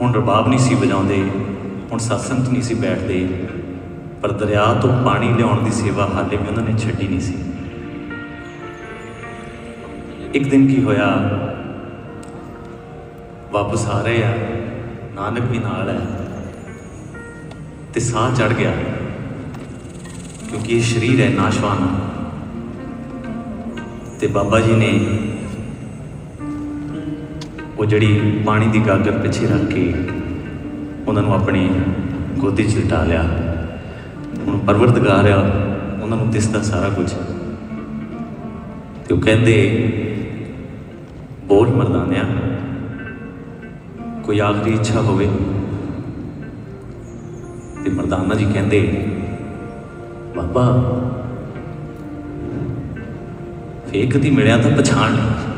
ਹੁਣ ਰਬਾਬ ਨਹੀਂ ਸੀ ਵਜਾਉਂਦੇ, ਹੁਣ satsang 'ਚ ਨਹੀਂ ਸੀ ਬੈਠਦੇ, ਪਰ ਦਰਿਆ ਤੋਂ ਪਾਣੀ ਲਿਆਉਣ ਦੀ ਸੇਵਾ ਹਾਲੇ ਵੀ ਉਹਨਾਂ ਨੇ ਛੱਡੀ ਨਹੀਂ ਸੀ। ਇੱਕ ਦਿਨ ਕੀ ਹੋਇਆ? ਵਾਪਸ ਆ ਰਹੇ ਆ, ਨਾਨਕ ਵੀ ਨਾਲ ਹੈ। ਤੇ ਸਾਹ ਚੜ ਗਿਆ, ਕਿਉਂਕਿ ਇਹ ਸਰੀਰ ਹੈ ਨਾਸ਼ਵਾਨ। ਤੇ ਬਾਬਾ ਜੀ ਨੇ ਉਹ ਜਿਹੜੀ ਪਾਣੀ ਦੀ ਗਾਗਰ ਪਿੱਛੇ ਰੱਖ ਕੇ ਉਹਨਾਂ ਨੂੰ ਆਪਣੀ ਗੋਦੀ 'ਚ ਲਿਟਾ ਲਿਆ। ਹੁਣ ਪਰਵਰਦਗਾਰ ਆ, ਉਹਨਾਂ ਨੂੰ ਦਿਸਦਾ ਸਾਰਾ ਕੁਝ। ਤੇ ਉਹ ਕਹਿੰਦੇ, ਬੋਲ ਮਰਦਾਨਿਆ, ਕੋਈ ਆਖਰੀ ਇੱਛਾ ਹੋਵੇ? ਤੇ ਮਰਦਾਨਾ ਜੀ ਕਹਿੰਦੇ, ਬਾਬਾ ਫੇਰ ਕਦੀ ਮਿਲਿਆ ਤਾਂ ਪਛਾਣ ਲਈ